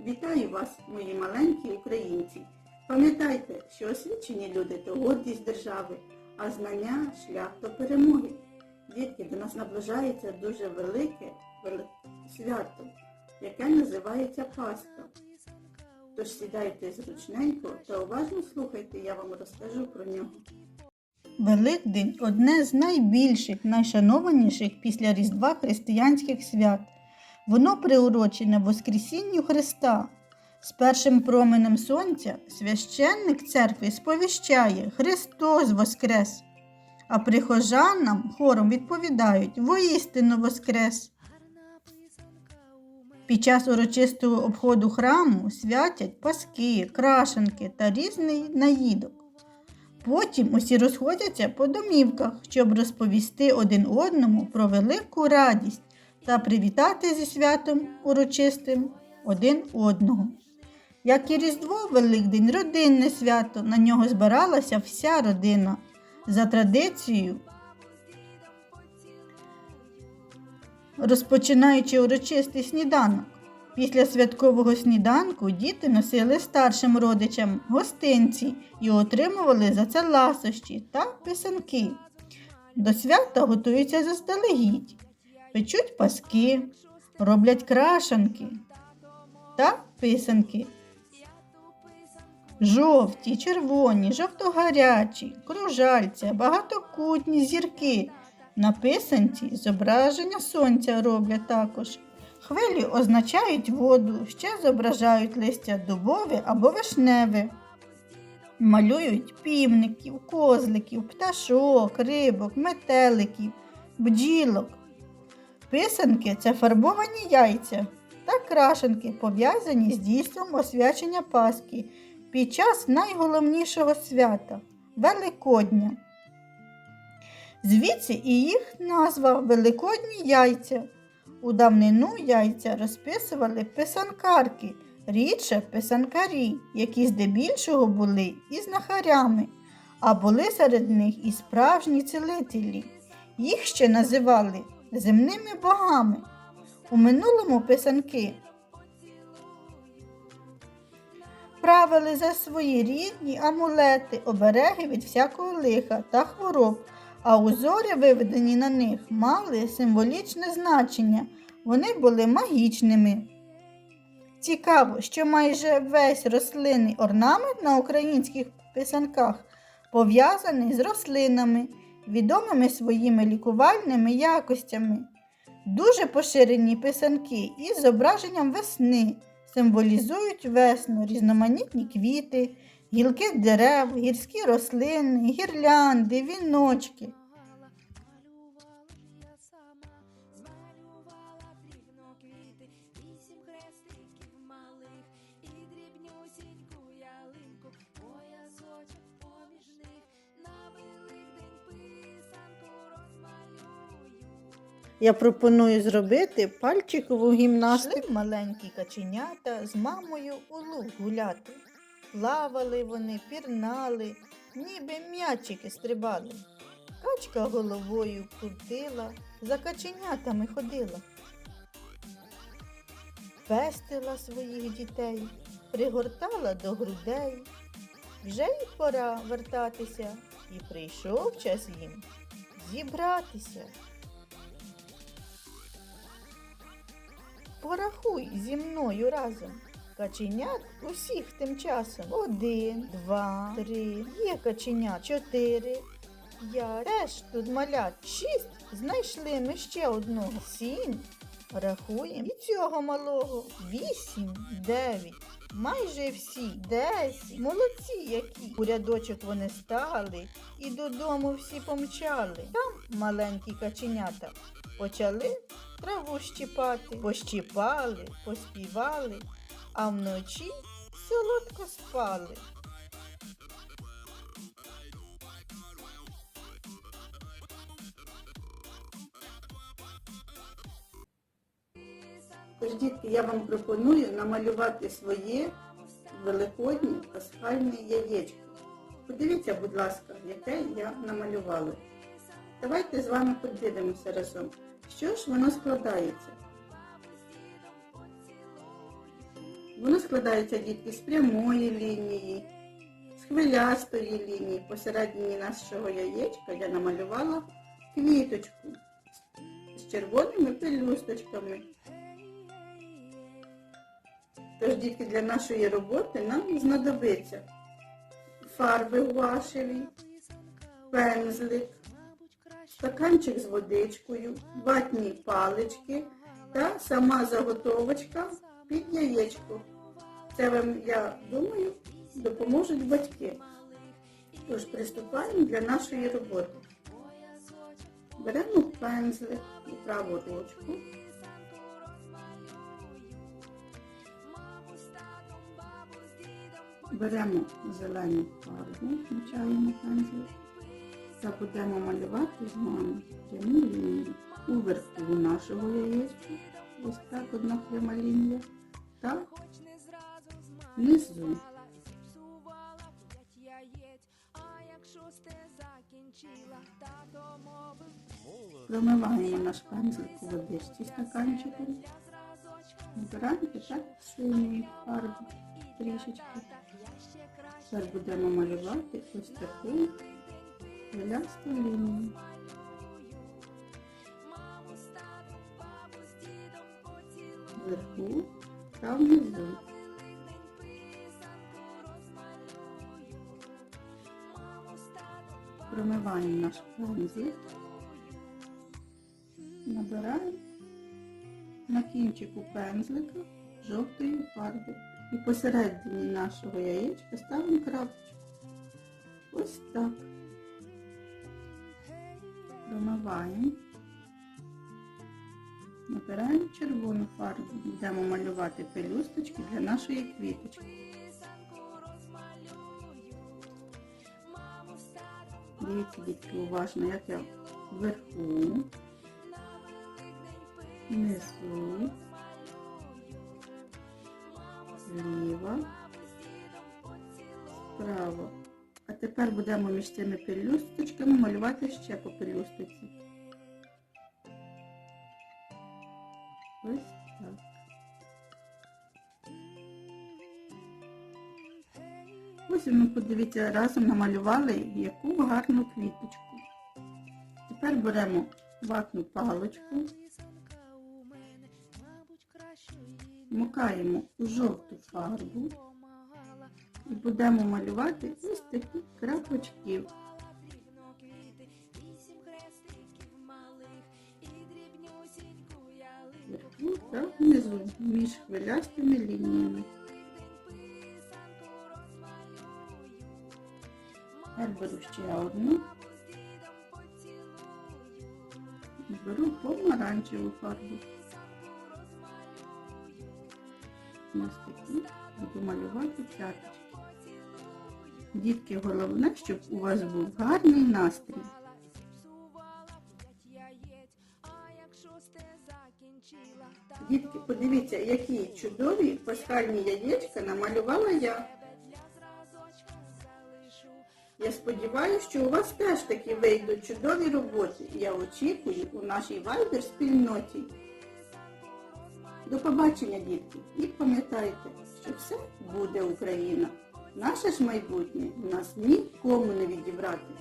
Вітаю вас, мої маленькі українці. Пам'ятайте, що освічені люди то гордість держави, а знання шлях до перемоги. Дітки, до нас наближається дуже велике вели- свято, яке називається Пасха. Тож сідайте зручненько та уважно слухайте, я вам розкажу про нього. Великдень одне з найбільших, найшанованіших після Різдва християнських свят. Воно приурочене Воскресінню Христа. З першим променем сонця священник церкви сповіщає Христос Воскрес, а прихожанам хором відповідають Воістину Воскрес. Під час урочистого обходу храму святять паски, крашенки та різний наїдок. Потім усі розходяться по домівках, щоб розповісти один одному про велику радість та привітати зі святом урочистим один одного. Як і Різдво, Великдень родинне свято, на нього збиралася вся родина. За традицією, розпочинаючи урочистий сніданок. Після святкового сніданку діти носили старшим родичам гостинці і отримували за це ласощі та писанки. До свята готуються заздалегідь, печуть паски, роблять крашанки та писанки. Жовті, червоні, жовтогарячі, кружальця, багатокутні зірки. На писанці зображення сонця роблять також. Хвилі означають воду, ще зображають листя дубове або вишневе. Малюють півників, козликів, пташок, рибок, метеликів, бджілок. Писанки це фарбовані яйця та крашенки, пов'язані з дійством освячення Пасхи під час найголовнішого свята Великодня. Звідси і їх назва Великодні яйця. У давнину яйця розписували писанкарки, рідше писанкарі, які здебільшого були і знахарями, а були серед них і справжні цілителі. Їх ще називали земними богами. У минулому писанки правили за свої рідні амулети, обереги від всякого лиха та хвороб, а узори, виведені на них, мали символічне значення, вони були магічними. Цікаво, що майже весь рослинний орнамент на українських писанках пов'язаний з рослинами, відомими своїми лікувальними якостями. Дуже поширені писанки із зображенням весни символізують весну, різноманітні квіти, гілки дерев, гірські рослини, гірлянди, віночки. Я пропоную зробити пальчикову гімнастику. Шли маленькі каченята з мамою у луг гуляти. Плавали вони, пірнали, ніби м'ячики стрибали. Качка головою крутила, за каченятами ходила. Пестила своїх дітей, пригортала до грудей. Вже й пора вертатися, і прийшов час їм зібратися. Порахуй зі мною разом. Каченят усіх тим часом. Один, два, три. Є каченят. Чотири. П'ять. Теж тут малят. Шість. Знайшли ми ще одного. Сім. Рахуємо. І цього малого. Вісім, дев'ять. Майже всі. Десять. Молодці які. У рядочок вони стали і додому всі помчали. Там маленькі каченята почали траву щіпати, пощіпали, поспівали, а вночі солодко спали. Тож, дітки, я вам пропоную намалювати своє великоднє пасхальне яєчко. Подивіться, будь ласка, яке я намалювала. Давайте з вами подивимося разом, що ж воно складається. Воно складається дітки з прямої лінії, з хвилястої лінії. Посередині нашого яєчка я намалювала квіточку з червоними пелюсточками. Тож, дітки, для нашої роботи нам знадобиться фарби гуашеві, пензлик, стаканчик з водичкою, ватні палички та сама заготовочка під яєчко. Це вам, я думаю, допоможуть батьки. Тож приступаємо для нашої роботи. Беремо пензлик і праву ручку. Беремо зелену фарбу, мочаємо пензлик та будемо малювати з вами пряму лінію уверху нашого яєчка. Ось так одна пряма лінія. Та внизу. Промиваємо наш пензлик у водичці стаканчиком. Набираємо так синьої фарби трішечки. так Тепер будемо малювати ось таку хвилясту лінію. Вверху та внизу. Промиваємо наш пензлик. Набираємо на кінчику пензлика жовтої фарби. І посередині нашого яєчка ставимо крапочку. Ось так. Промиваємо. Набираємо червону фарбу. Будемо малювати пелюсточки для нашої квіточки. Дивіться, дітки, уважно, як я вверху, внизу, зліва, справа. А тепер будемо між цими пелюсточками малювати ще по пелюсточці. Ось так. Ось ми подивіться, разом намалювали яку гарну квіточку. Тепер беремо ватну паличку, вмикаємо у жовту фарбу і будемо малювати ось такі крапочки. Ялинку. Та внизу між хвилястими лініями. Тепер беру ще одну беру помаранчеву фарбу. Ось такі буду малювати п'яточки. Дітки, головне, щоб у вас був гарний настрій. Дітки, подивіться, які чудові пасхальні яєчка намалювала я. Я сподіваюся, що у вас теж такі вийдуть чудові роботи. Я очікую у нашій вайбер спільноті. До побачення, дітки, і пам'ятайте, що все буде Україна. Наше ж майбутнє нас нікому не відібрати.